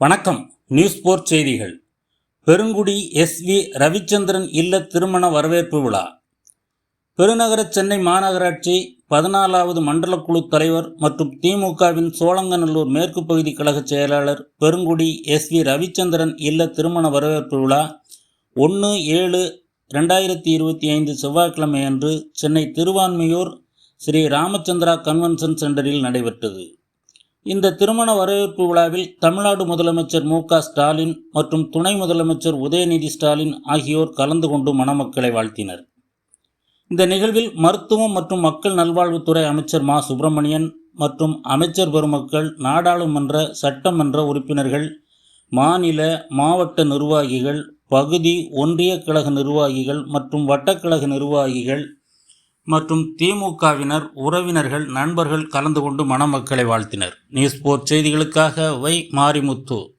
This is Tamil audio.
வணக்கம். நியூஸ் போர்ட் செய்திகள். பெருங்குடி எஸ் வி ரவிச்சந்திரன் இல்ல திருமண வரவேற்பு விழா. பெருநகர சென்னை மாநகராட்சி பதினாலாவது மண்டலக்குழு குழு தலைவர் மற்றும் திமுகவின் சோழங்கநல்லூர் மேற்கு பகுதி கழக செயலாளர் பெருங்குடி எஸ் வி ரவிச்சந்திரன் இல்ல திருமண வரவேற்பு விழா ஒன்று ஏழு ரெண்டாயிரத்தி இருபத்தி ஐந்து செவ்வாய்க்கிழமை அன்று சென்னை திருவான்மையூர் ஸ்ரீ ராமச்சந்திரா கன்வென்ஷன் சென்டரில் நடைபெற்றது. இந்த திருமண வரவேற்பு விழாவில் தமிழ்நாடு முதலமைச்சர் மு ஸ்டாலின் மற்றும் துணை முதலமைச்சர் உதயநிதி ஸ்டாலின் ஆகியோர் கலந்து கொண்டு மணமக்களை வாழ்த்தினர். இந்த நிகழ்வில் மருத்துவம் மற்றும் மக்கள் நல்வாழ்வுத்துறை அமைச்சர் மா. சுப்பிரமணியன் மற்றும் அமைச்சர் பெருமக்கள் நாடாளுமன்ற சட்டமன்ற உறுப்பினர்கள் மாநில மாவட்ட நிர்வாகிகள் பகுதி ஒன்றிய கழக நிர்வாகிகள் மற்றும் வட்டக்கழக நிர்வாகிகள் மற்றும் திமுகவினர் உறவினர்கள் நண்பர்கள் கலந்து கொண்டு மணமக்களை வாழ்த்தினர். நியூஸ் போர்ட் செய்திகளுக்காக வை மாரிமுத்து.